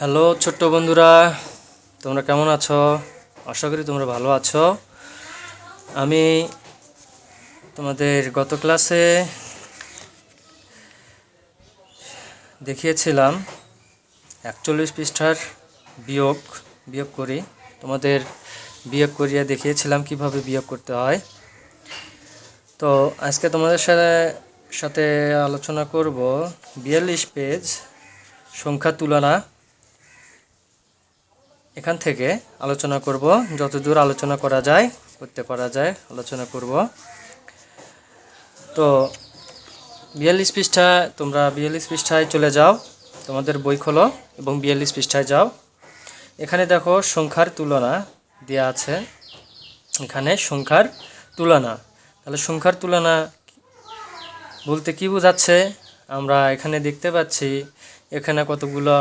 Hello, ছোট্ট বন্ধুরা, তোমরা কেমন আছো? আশা করি তোমরা ভালো আছো। আমি তোমাদের গত ক্লাসে দেখিয়েছিলাম একচল্লিশ পৃষ্ঠার বিয়োগ বিয়োগ করি। তোমাদের বিয়োগ করিয়া দেখিয়েছিলাম কীভাবে বিয়োগ করতে হয়। তো আজকে তোমাদের সাথে সাথে আলোচনা করব বিয়াল্লিশ পেজ সংখ্যা তুলনা। এখান থেকে আলোচনা করব। যতদূর আলোচনা করা যায়, করতে পারা যায়, আলোচনা করব। তো বিয়াল্লিশ পৃষ্ঠা, তোমরা বিয়াল্লিশ পৃষ্ঠায় চলে যাও। তোমাদের বই খোলো এবং বিয়াল্লিশ পৃষ্ঠায় যাও। এখানে দেখো সংখ্যার তুলনা দেওয়া আছে। এখানে সংখ্যার তুলনা। তাহলে সংখ্যার তুলনা বলতে কি বোঝাচ্ছে? আমরা এখানে দেখতে পাচ্ছি, এখানে কতগুলো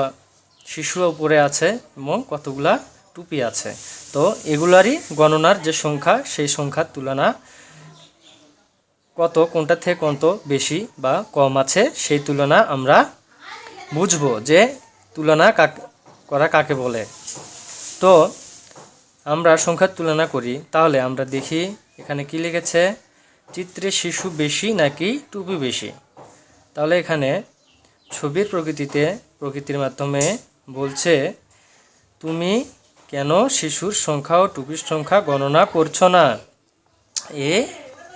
শিশু উপরে আছে এবং কতগুলা টুপি আছে। তো এগুলারই গণনার যে সংখ্যা, সেই সংখ্যার তুলনা কত, কোনটা থেকে কত বেশি বা কম আছে, সেই তুলনা আমরা বুঝব যে তুলনা করা কাকে বলে। তো আমরা সংখ্যার তুলনা করি, তাহলে আমরা দেখি এখানে কি লিখেছে, চিত্রে শিশু বেশি নাকি টুপি বেশি? তাহলে এখানে ছবির প্রকৃতিতে, প্রকৃতির মাধ্যমে বলছে, তুমি কেন শিশুর সংখ্যা ও টুপির সংখ্যা গণনা করছ না? এ,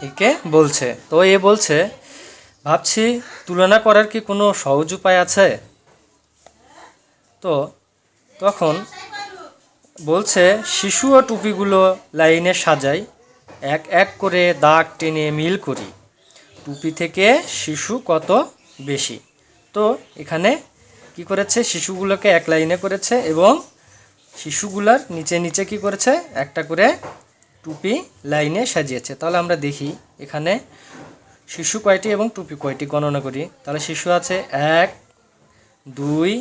একে বলছে। তো এ বলছে, ভাবছি তুলনা করার কি কোনো সহজ উপায় আছে? তো তখন বলছে, শিশু ও টুপিগুলো লাইনে সাজাই, এক এক করে দাগ টেনে মিল করি। টুপি থেকে শিশু কত বেশি? তো এখানে কি করেছে? শিশুগুলোকে এক লাইনে করেছে এবং শিশুগুলার নিচে নিচে কি করেছে? একটা করে টুপি লাইনে সাজিয়েছে। তাহলে আমরা দেখি, এখানে শিশু কয়টি এবং টুপি কয়টি গণনা করি? তাহলে শিশু আছে এক, দুই,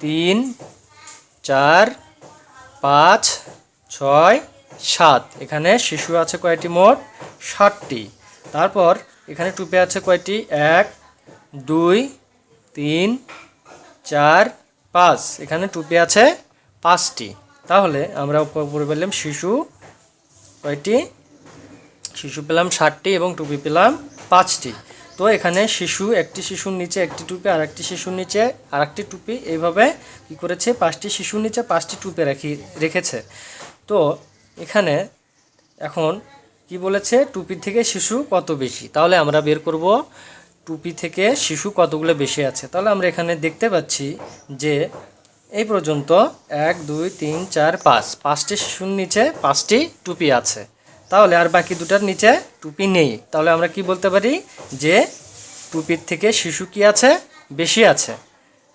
তিন, চার, পাঁচ, ছয়, সাত। এখানে শিশু আছে কয়টি মোট? ষাটটি। তারপর এখানে টুপি আছে কয়টি? এক, দুই, তিন চার, পাঁচ। এখানে টুপি আছে পাঁচটি। তাহলে আমরা উপরে পেলাম শিশু কয়টি? শিশু পেলাম ষাটটি এবং টুপি পেলাম পাঁচটি। তো এখানে শিশু, একটি শিশুর নিচে একটি টুপি আর একটি শিশুর নিচে আর একটি টুপি। এইভাবে কী করেছে? পাঁচটি শিশুর নিচে পাঁচটি টুপি রাখি, রেখেছে। তো এখানে এখন কি বলেছে? টুপি থেকে শিশু কত বেশি? তাহলে আমরা বের করব টুপি থেকে শিশু কতগুলো বেশি আছে? তাহলে আমরা এখানে দেখতে পাচ্ছি যে এই পর্যন্ত এক, দুই, তিন, চার, পাঁচ। পাঁচটি শিশুর নিচে পাঁচটি টুপি আছে। তাহলে আর বাকি দুটার নিচে টুপি নেই। তাহলে আমরা কি বলতে পারি? যে টুপির থেকে শিশু কি আছে? বেশি আছে।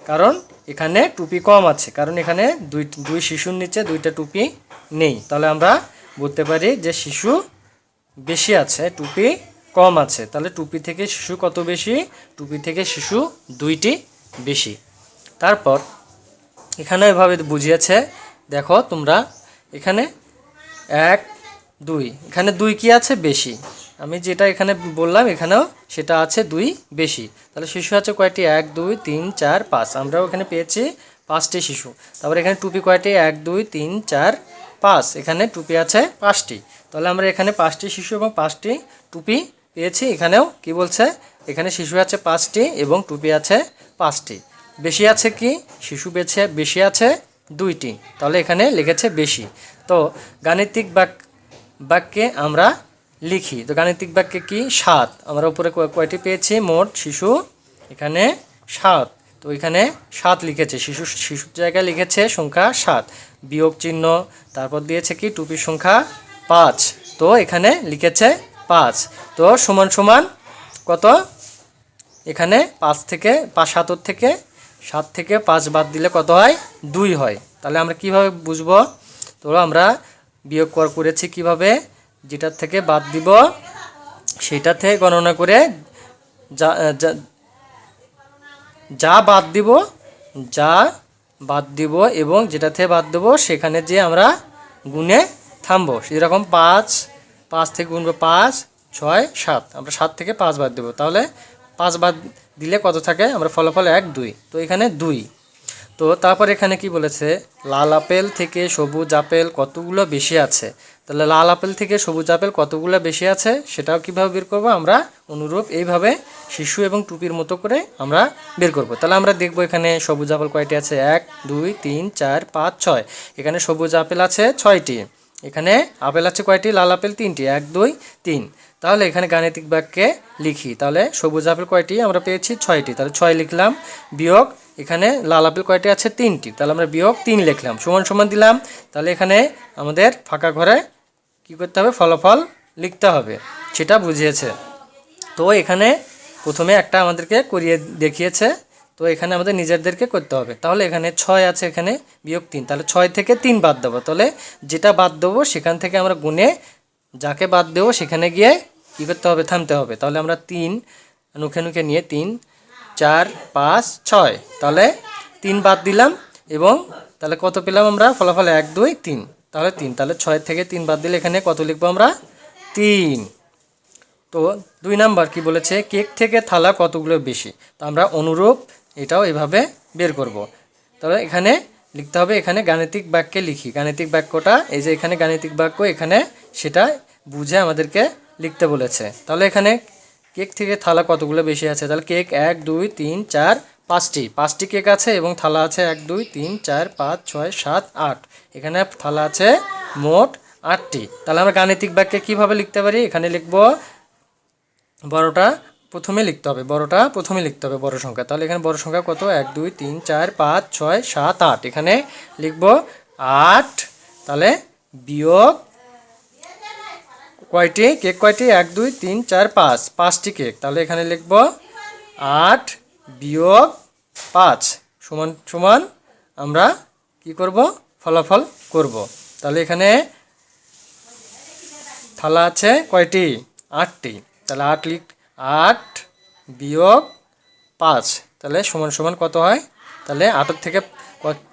কারণ এখানে টুপি কম আছে। কারণ এখানে দুই দুই শিশুর নিচে দুইটা টুপি নেই। তাহলে আমরা বলতে পারি যে শিশু বেশি আছে, টুপি কম আছে, তাহলে টুপি থেকে শিশু কত বেশি? টুপি থেকে শিশু দুইটি বেশি। তারপর এখানে এভাবে বুঝিয়েছে, দেখো তোমরা, এখানে এক, দুই, এখানে দুই কি আছে? বেশি। আমি যেটা এখানে বললাম, এখানেও সেটা আছে দুই বেশি। তাহলে শিশু আছে কয়টি? এক, দুই, তিন, চার, পাঁচ। আমরাও এখানে পেয়েছি পাঁচটি শিশু। তারপর এখানে টুপি কয়টি? এক, দুই, তিন, চার, পাঁচ। এখানে টুপি আছে পাঁচটি। তাহলে আমরা এখানে পাঁচটি শিশু এবং পাঁচটি টুপি পেয়েছি এখানেও। কি বলছে? এখানে শিশু আছে পাঁচটি এবং টুপি আছে পাঁচটি। বেশি আছে কি? শিশু বেছে বেশি আছে দুইটি। তাহলে এখানে লিখেছে বেশি। তো গাণিতিক বাক বাক্যে আমরা লিখি। তো গাণিতিক বাক্যে কি? সাত। আমরা উপরে কয়- কয়টি পেয়েছি? মোট শিশু এখানে সাত। তো এখানে সাত লিখেছে। শিশু শিশুর জায়গায় লিখেছে সংখ্যা সাত। বিয়োগ চিহ্ন। তারপর দিয়েছে কি? টুপির সংখ্যা পাঁচ। তো এখানে লিখেছে পাঁচ। তো সমান সমান কত? এখানে পাঁচ থেকে পাঁচ সাতর থেকে সাত থেকে পাঁচ বাদ দিলে কত হয়? দুই হয়। তাহলে আমরা কীভাবে বুঝব? তো আমরা বিয়োগ কর করেছি কীভাবে? যেটার থেকে বাদ দিব, সেটা থেকে গণনা করে যা, যা- বাদ দিব, যা বাদ দিব এবং যেটা থেকে বাদ দেবো, সেখানে যে আমরা গুণে থামবো। সেরকম পাঁচ পাঁচ থেকে গুনবো পাঁচ, ছয়, সাত। আমরা সাত থেকে পাঁচ বাদ দেবো। তাহলে পাঁচ বাদ দিলে কত থাকে? আমরা ফলাফল এক, দুই। তো এখানে দুই। তো তারপর এখানে কি বলেছে? লাল আপেল থেকে সবুজ আপেল কতগুলো বেশি আছে? তাহলে লাল আপেল থেকে সবুজ আপেল কতগুলো বেশি আছে? সেটাও কীভাবে বের করব? আমরা অনুরূপ এইভাবে শিশু এবং টুপির মতো করে আমরা বের করব। তাহলে আমরা দেখব এখানে সবুজ আপেল কয়টি আছে? এক, দুই, তিন, চার, পাঁচ, ছয়। এখানে সবুজ আপেল আছে ছয়টি। এখানে আপেল আছে কয়টি? লাল আপেল তিনটি। এক, দুই, তিন। তাহলে এখানে গাণিতিক বাক্যে লিখি। তাহলে সবুজ আপেল কয়টি? আমরা পেয়েছি ছয়টি। তাহলে ছয় লিখলাম। বিয়োগ, এখানে লাল আপেল কয়টি আছে? তিনটি। তাহলে আমরা বিয়োগ তিন লিখলাম। সমান সমান দিলাম। তাহলে এখানে আমাদের ফাঁকা ঘরে কী করতে হবে? ফলাফল লিখতে হবে। সেটা বুঝিয়েছে। তো এখানে প্রথমে একটা আমাদেরকে করিয়ে দেখিয়েছে। তো এখানে আমাদের নিজেদেরকে করতে হবে। তাহলে এখানে ছয় আছে এখানে, বিয়োগ তিন। তাহলে ছয় থেকে তিন বাদ দেবো। তাহলে যেটা বাদ দেবো সেখান থেকে আমরা গুনে যাকে বাদ দেবো সেখানে গিয়ে কী করতে হবে? থামতে হবে। তাহলে আমরা তিন, নুখে নুখে নিয়ে তিন, চার, পাঁচ, ছয়। তাহলে তিন বাদ দিলাম এবং তাহলে কত পেলাম আমরা? ফলাফল এক, দুই, তিন। তাহলে তিন। তাহলে ছয় থেকে তিন বাদ দিলে এখানে কত লিখব আমরা? তিন। তো দুই নাম্বার কি বলেছে? কেক থেকে থালা কতগুলো বেশি? তো আমরা অনুরূপ এটাও এভাবে বের করব। তবে এখানে লিখতে হবে, এখানে গাণিতিক বাক্যে লিখি। গাণিতিক বাক্যটা, এই যে এখানে গাণিতিক বাক্য, এখানে সেটা বুঝে আমাদেরকে লিখতে বলেছে। তাহলে এখানে কেক থেকে থালা কতগুলো বেশি আছে? তাহলে কেক এক, দুই, তিন, চার, পাঁচটি। পাঁচটি কেক আছে এবং থালা আছে এক, দুই, তিন, চার, পাঁচ, ছয়, সাত, আট। এখানে থালা আছে মোট আটটি। তাহলে আমরা গাণিতিক বাক্যে কীভাবে লিখতে পারি? এখানে লিখব, বড়টা প্রথমে লিখতে হবে, বড়টা প্রথমে লিখতে হবে বড় সংখ্যা। তাহলে এখানে বড় সংখ্যা কত? এক, দুই, তিন, চার, পাঁচ, ছয়, সাত, আট। এখানে লিখব আট, তাহলে বিয়োগ কয়টি? কেক কয়টি? এক, দুই, তিন, চার, পাঁচ। পাঁচটি কেক। তাহলে এখানে লিখব আট বিয়োগ পাঁচ। সমান সমান আমরা কি করব? ফলাফল করব। তাহলে এখানে থালা আছে কয়টি? আটটি। তাহলে আট লিখ আট বিয়োগ পাঁচ। তাহলে সমান সমান কত হয়? তাহলে আটের থেকে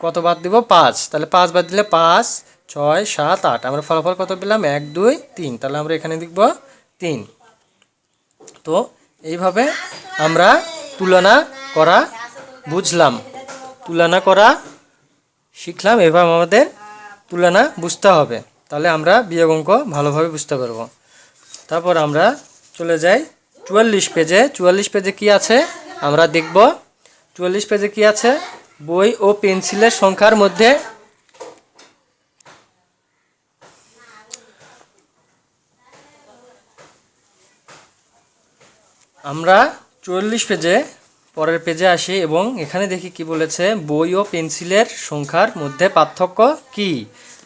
কত বাদ দিব? পাঁচ। তাহলে পাঁচ বাদ দিলে পাঁচ, ছয়, সাত, আট। আমরা ফলাফল কত পেলাম? এক, দুই, তিন। তাহলে আমরা এখানে লিখব তিন। তো এইভাবে আমরা তুলনা করা বুঝলাম। তুলনা করা শিখলাম। এভাবে আমাদের তুলনা বুঝতে হবে। তাহলে আমরা বিয়োগ অঙ্ক ভালোভাবে বুঝতে পারব। তারপর আমরা চলে যাই চুয়াল্লিশ পেজে চুয়াল্লিশ পেজে কি আছে? আমরা দেখব। চুয়াল্লিশ পেজে কি আছে? বই ও পেন্সিলের সংখ্যার মধ্যে আমরা চুয়াল্লিশ পেজে, পরের পেজে আসি এবং এখানে দেখি কি বলেছে, বই ও পেন্সিলের সংখ্যার মধ্যে পার্থক্য কি?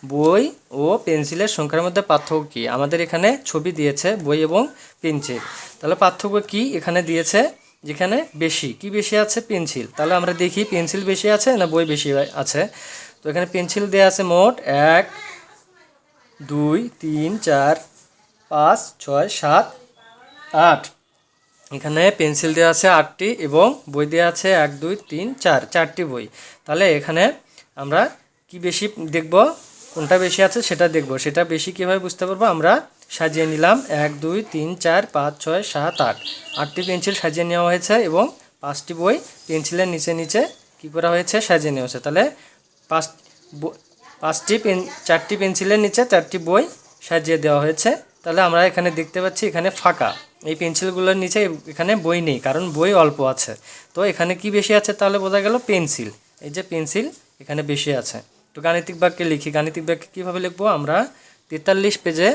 বই ও পেন্সিলের সংখ্যার মধ্যে পার্থক্য কি? আমাদের এখানে ছবি দিয়েছে বই এবং পেন্সিল। তাহলে পার্থক্য কি এখানে দিয়েছে? যেখানে বেশি। কি বেশি আছে? পেন্সিল। তাহলে আমরা দেখি পেন্সিল বেশি আছে না বই বেশি আছে? তো এখানে পেন্সিল দেওয়া আছে মোট এক, দুই, তিন, চার, পাঁচ, ছয়, সাত, আট। এখানে পেন্সিল দেওয়া আছে আটটি এবং বই দেওয়া আছে এক, দুই, তিন, চার। চারটি বই। তাহলে এখানে আমরা কি বেশি দেখব? কোনটা বেশি আছে সেটা দেখব। সেটা বেশি কীভাবে বুঝতে পারব? আমরা সাজিয়ে নিলাম এক, দুই, তিন, চার, পাঁচ, ছয়, সাত, আট। আটটি পেন্সিল সাজিয়ে নেওয়া হয়েছে এবং পাঁচটি বই পেন্সিলের নিচে নিচে কি করা হয়েছে? সাজিয়ে নেওয়া হয়েছে। তাহলে পাঁচ পাঁচটি পেন, চারটি পেন্সিলের নিচে চারটি বই সাজিয়ে দেওয়া হয়েছে। তাহলে আমরা এখানে দেখতে পাচ্ছি এখানে ফাঁকা। এই পেন্সিলগুলোর নিচে এখানে বই নেই, কারণ বই অল্প আছে। তো এখানে কি বেশি আছে? তাহলে বোঝা গেল পেন্সিল। এই যে পেন্সিল এখানে বেশি আছে। তো গাণিতিক বাক্যে লিখি। গাণিতিক বাক্যে কীভাবে লিখব আমরা? তেতাল্লিশ পেজে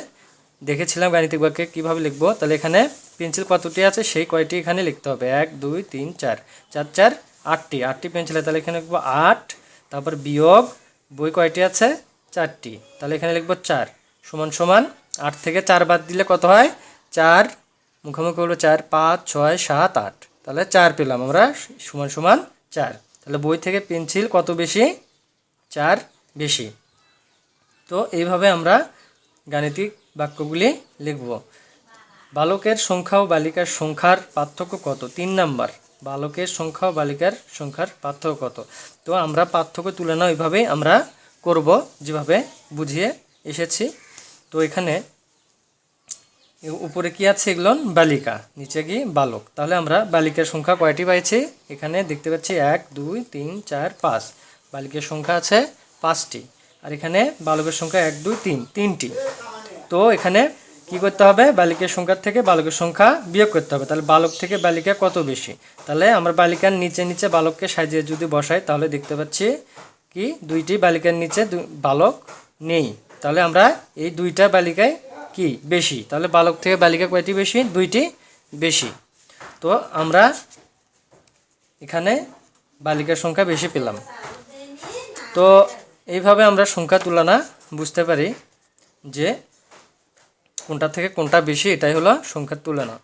দেখেছিলাম গাণিতিক বাক্যে কীভাবে লিখব। তাহলে এখানে পেন্সিল কতটি আছে? সেই কয়টি এখানে লিখতে হবে। এক, দুই, তিন, চার। চার চার, আটটি। আটটি পেন্সিল তাহলে এখানে লিখব আট, তারপর বিয়োগ। বই কয়টি আছে? চারটি। তাহলে এখানে লিখব চার। সমান সমান আট থেকে চার বাদ দিলে কত হয়? চার। মুখোমুখি হলো চার, পাঁচ, ছয়, সাত, আট। তাহলে চার পেলাম আমরা। সমান সমান চার। তাহলে বই থেকে পেন্সিল কত বেশি? চার বেশি। তো এইভাবে আমরা গাণিতিক বাক্যগুলি লিখব। বালকের সংখ্যা ও বালিকার সংখ্যার পার্থক্য কত? তিন নাম্বার। বালকের সংখ্যা ও বালিকার সংখ্যার পার্থক্য কত? তো আমরা পার্থক্য তুলনা ওইভাবেই আমরা করব, যেভাবে বুঝিয়ে এসেছি। তো এখানে উপরে কি আছে এগুলো? বালিকা, নিচে কি? বালক। তাহলে আমরা বালিকার সংখ্যা কয়টি পাইছি? এখানে দেখতে পাচ্ছি এক, দুই, তিন, চার, পাঁচ। বালিকের সংখ্যা আছে পাঁচটি। আর এখানে বালকের সংখ্যা এক, দুই, তিন, তিনটি। তো এখানে কি করতে হবে? বালিকের সংখ্যার থেকে বালকের সংখ্যা বিয়োগ করতে হবে। তাহলে বালক থেকে বালিকা কত বেশি? তাহলে আমরা বালিকার নিচে নিচে বালককে সাজিয়ে যদি বসাই, তাহলে দেখতে পাচ্ছি কি? দুইটি বালিকার নিচে বালক নেই। তাহলে আমরা এই দুইটা বালিকায় কি? বেশি। তাহলে বালক থেকে বালিকা কয়টি বেশি? দুইটি বেশি। তো আমরা এখানে বালিকার সংখ্যা বেশি পেলাম। তো এইভাবে আমরা সংখ্যা তুলনা বুঝতে পারি যে কোনটা থেকে কোনটা বেশি, এটাই হলো সংখ্যার তুলনা।